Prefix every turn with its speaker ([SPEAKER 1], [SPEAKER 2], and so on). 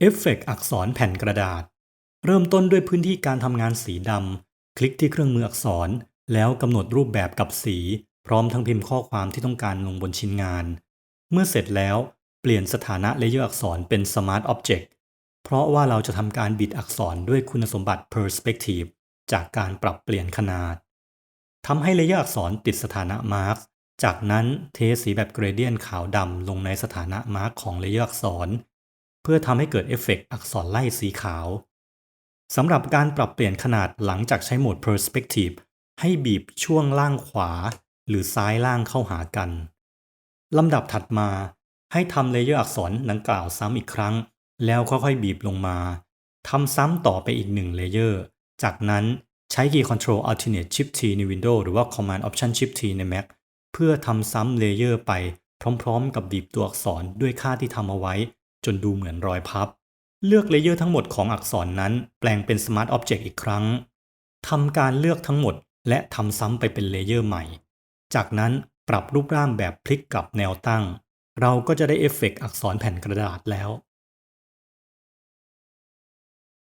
[SPEAKER 1] เอฟเฟกต์อักษรแผ่นกระดาษ เริ่มต้นด้วยพื้นที่การทำงานสีดำ คลิกที่เครื่องมืออักษร แล้วกำหนดรูปแบบกับสี พร้อมทั้งพิมพ์ข้อความที่ต้องการลงบนชิ้นงาน เมื่อเสร็จแล้วเปลี่ยนสถานะเลเยอร์อักษรเป็น Smart Object เพราะว่าเราจะทำการบิดอักษรด้วยคุณสมบัติ Perspective จากการปรับเปลี่ยนขนาดทำให้เลเยอร์อักษรติดสถานะ Mark จากนั้นเทสีแบบ Gradient ขาวดำลงในสถานะ Mark ของเลเยอร์อักษร พื่อทำให้เกิดเอฟเฟกต์อักษรไล่สีขาวสำหรับการปรับเปลี่ยนขนาดหลังจากใช้โหมด Perspective ให้บีบช่วงล่างขวา หรือซ้ายล่างเข้าหากันลำดับถัดมาให้ทำเลเยอร์อักษรดังกล่าวซ้ำอีกครั้ง แล้วค่อยๆบีบลงมาทำซ้ำต่อไปอีกหนึ่งเลเยอร์ จากนั้นใช้คีย์ Control Alternate Shift T ใน Windows หรือว่า Command Option Shift T ใน Mac เพื่อทำซ้ำเลเยอร์ไปพร้อมๆ กับบีบตัวอักษรด้วยค่าที่ทำเอาไว้ จนดูเหมือนรอยพับ เลือกเลเยอร์ทั้งหมดของอักษรนั้นแปลงเป็น Smart Object อีกครั้งทำการเลือกทั้งหมด และทำซ้ำไปเป็นเลเยอร์ใหม่ จากนั้นปรับรูปร่างแบบพลิกกลับแนวตั้ง เราก็จะได้เอฟเฟกต์อักษรแผ่นกระดาษแล้ว